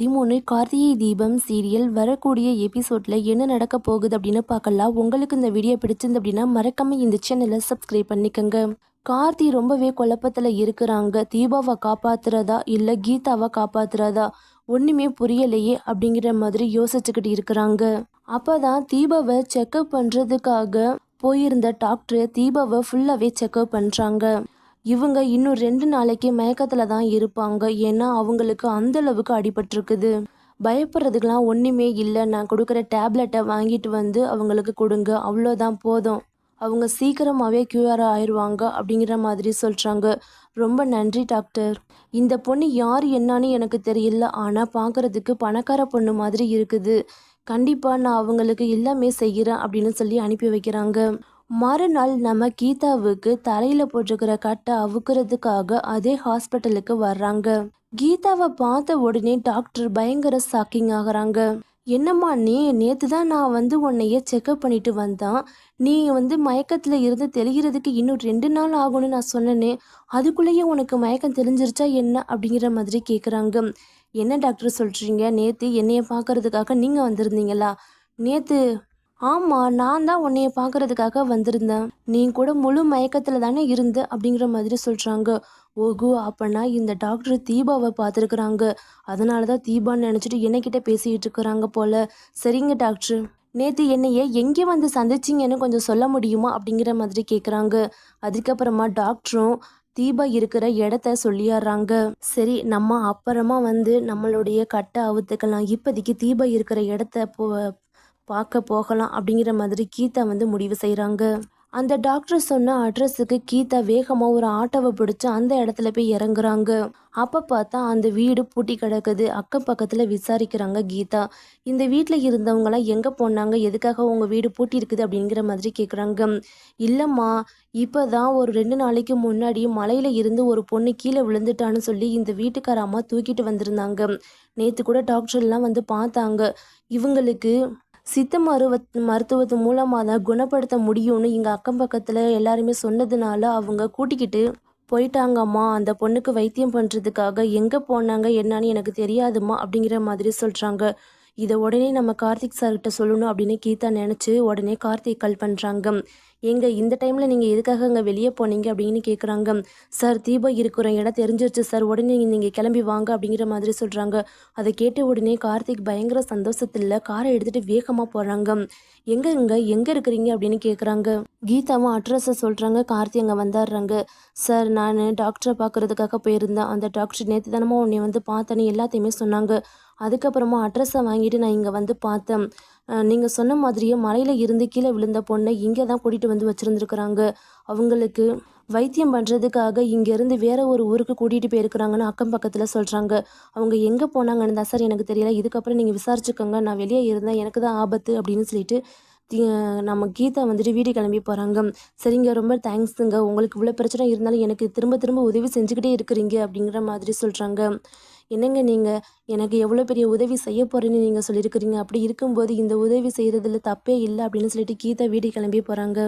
பதிமூணு கார்த்திகை தீபம் சீரியல் வரக்கூடிய எபிசோட்ல என்ன நடக்க போகுது அப்படின்னு பார்க்கலாம். உங்களுக்கு இந்த வீடியோ பிடிச்சிருந்து அப்படின்னா மறக்காம இந்த சேனலை சப்ஸ்கிரைப் பண்ணிக்கோங்க. கார்த்தி ரொம்பவே குழப்பத்துல இருக்கிறாங்க. தீபாவை காப்பாத்துறதா இல்ல கீதாவை காப்பாத்துறதா ஒண்ணுமே புரியலையே அப்படிங்கிற மாதிரி யோசிச்சுக்கிட்டு இருக்கிறாங்க. அப்பதான் தீபாவை செக்அப் பண்றதுக்காக போயிருந்த டாக்டர் தீபாவை ஃபுல்லாவே செக்அப் பண்றாங்க. இவங்க இன்னும் ரெண்டு நாளைக்கு மயக்கத்தில் தான் இருப்பாங்க. ஏன்னா அவங்களுக்கு அந்த அளவுக்கு அடிபட்டிருக்குது. பயப்படுறதுக்கெலாம் ஒன்றுமே இல்லை. நான் கொடுக்குற டேப்லெட்டை வாங்கிட்டு வந்து அவங்களுக்கு கொடுங்க. அவ்வளோதான் போதும். அவங்க சீக்கிரமாகவே க்யூஆர் ஆயிடுவாங்க அப்படிங்கிற மாதிரி சொல்கிறாங்க ரொம்ப நன்றி டாக்டர். இந்த பொண்ணு யார் என்னன்னு எனக்கு தெரியல. ஆனால் பார்க்குறதுக்கு பணக்கார பொண்ணு மாதிரி இருக்குது. கண்டிப்பாக நான் அவங்களுக்கு எல்லாமே செய்கிறேன் அப்படின்னு சொல்லி அனுப்பி வைக்கிறாங்க. மறுநாள் நம்ம கீதாவுக்கு தலையில் போட்டிருக்கிற கட்டை அவுக்கிறதுக்காக அதே ஹாஸ்பிட்டலுக்கு வர்றாங்க. கீதாவை பார்த்த உடனே டாக்டர் பயங்கர ஷாக்கிங் ஆகுறாங்க. என்னம்மா நீ நேற்று தான் நான் வந்து உன்னைய செக்அப் பண்ணிட்டு வந்தான். நீ வந்து மயக்கத்தில் இருந்து தெளிகிறதுக்கு இன்னும் ரெண்டு நாள் ஆகும்னு நான் சொன்னேனே. அதுக்குள்ளேயே உனக்கு மயக்கம் தெரிஞ்சிருச்சா என்ன அப்படிங்கிற மாதிரி கேட்குறாங்க என்ன டாக்டர் சொல்கிறீங்க நேற்று என்னைய பார்க்கறதுக்காக நீங்கள் வந்திருந்தீங்களா? நேற்று ஆமாம் நான் தான் உன்னைய பார்க்கறதுக்காக வந்திருந்தேன். நீ கூட முழு மயக்கத்தில் தானே இருந்த அப்படிங்கிற மாதிரி சொல்கிறாங்க ஓகோ அப்போனா இந்த டாக்டர் தீபாவை பார்த்துருக்குறாங்க. அதனால தான் தீபான்னு நினச்சிட்டு என்னக்கிட்ட பேசிகிட்டு இருக்கிறாங்க போல. சரிங்க டாக்டர் நேற்று என்னைய எங்கே வந்து சந்திச்சிங்கன்னு கொஞ்சம் சொல்ல முடியுமா அப்படிங்கிற மாதிரி கேட்குறாங்க அதுக்கப்புறமா டாக்டரும் தீபா இருக்கிற இடத்த சொல்லிடுறாங்க சரி நம்ம அப்புறமா வந்து நம்மளுடைய கட்டை அவுத்துக்கலாம். இப்போதைக்கு தீபா இருக்கிற இடத்த போ பார்க்க போகலாம் அப்படிங்கிற மாதிரி கீதா வந்து முடிவு செய்கிறாங்க அந்த டாக்டர் சொன்ன அட்ரஸுக்கு கீதா வேகமாக ஒரு ஆட்டோவை பிடிச்சி அந்த இடத்துல போய் இறங்குறாங்க. அப்போ பார்த்தா அந்த வீடு பூட்டி கிடக்குது. அக்கம் பக்கத்தில் விசாரிக்கிறாங்க கீதா. இந்த வீட்டில் இருந்தவங்களாம் எங்கே போனாங்க? எதுக்காக உங்கள் வீடு பூட்டி இருக்குது அப்படிங்கிற மாதிரி கேட்குறாங்க இல்லைம்மா இப்போ தான் ஒரு ரெண்டு நாளைக்கு முன்னாடி மலையில் இருந்து ஒரு பொண்ணு கீழே விழுந்துட்டான்னு சொல்லி இந்த வீட்டுக்கார அம்மா தூக்கிட்டு வந்திருந்தாங்க. நேற்று கூட டாக்டர்லாம் வந்து பார்த்தாங்க. இவங்களுக்கு சித்த மருவ மருத்துவத்து மூலமாக தான் குணப்படுத்த முடியும்னு இங்கே அக்கம் பக்கத்தில் எல்லாருமே சொன்னதுனால அவங்க கூட்டிக்கிட்டு போயிட்டாங்கம்மா. அந்த பொண்ணுக்கு வைத்தியம் பண்ணுறதுக்காக எங்கே போனாங்க என்னன்னு எனக்கு தெரியாதுமா அப்படிங்கிற மாதிரி சொல்கிறாங்க இதை உடனே நம்ம கார்த்திக் சார்கிட்ட சொல்லணும் அப்படின்னு கீதா நினச்சி உடனே கார்த்திக் கால் பண்ணுறாங்க எங்க இந்த டைமில் நீங்கள் எதுக்காக அங்கே வெளியே போனீங்க அப்படின்னு கேட்குறாங்க சார் தீபா இருக்கிற இடம் தெரிஞ்சிருச்சு சார் உடனே நீங்கள் கிளம்பி வாங்க அப்படிங்கிற மாதிரி சொல்கிறாங்க அதை கேட்ட உடனே கார்த்திக் பயங்கர சந்தோஷத்தில் காரை எடுத்துகிட்டு வேகமாக போகிறாங்க எங்கே இங்கே? எங்கே இருக்கிறீங்க அப்படின்னு கேட்குறாங்க கீதாவும் அட்ரஸை சொல்கிறாங்க கார்த்தி அங்கே வந்துடுறாங்க சார் நான் டாக்டரை பார்க்குறதுக்காக போயிருந்தேன். அந்த டாக்டர் நேற்று தானமாக உன்னை வந்து பார்த்தேன்னு எல்லாத்தையுமே சொன்னாங்க. அதுக்கப்புறமா அட்ரஸை வாங்கிட்டு நான் இங்கே வந்து பார்த்தேன். நீங்கள் சொன்ன மாதிரியே மலையில் இருந்து கீழே விழுந்த பொண்ணை இங்கே தான் கூட்டிகிட்டு வந்து வச்சுருந்துருக்குறாங்க. அவங்களுக்கு வைத்தியம் பண்ணுறதுக்காக இங்கேருந்து வேற ஒரு ஊருக்கு கூட்டிகிட்டு போயிருக்கிறாங்கன்னு அக்கம் பக்கத்தில் சொல்கிறாங்க அவங்க எங்கே போனாங்கன்னு தான் சார் எனக்கு தெரியல. இதுக்கப்புறம் நீங்கள் விசாரிச்சுக்கோங்க. நான் வெளியே இருந்தேன். எனக்கு தான் ஆபத்து அப்படின்னு சொல்லிட்டு நம்ம கீதா வந்துட்டு வீடு கிளம்பி போகிறாங்க சரிங்க ரொம்ப தேங்க்ஸுங்க உங்களுக்கு இவ்வளோ பிரச்சனை இருந்தாலும் எனக்கு திரும்ப திரும்ப உதவி செஞ்சுக்கிட்டே இருக்கிறீங்க அப்படிங்கிற மாதிரி சொல்கிறாங்க என்னங்க நீங்கள் எனக்கு எவ்வளோ பெரிய உதவி செய்ய போகிறேன்னு நீங்கள் சொல்லியிருக்கிறீங்க. அப்படி இருக்கும்போது இந்த உதவி செய்கிறதுல தப்பே இல்லை அப்படின்னு சொல்லிட்டு கீதா வீடு கிளம்பி போகிறாங்க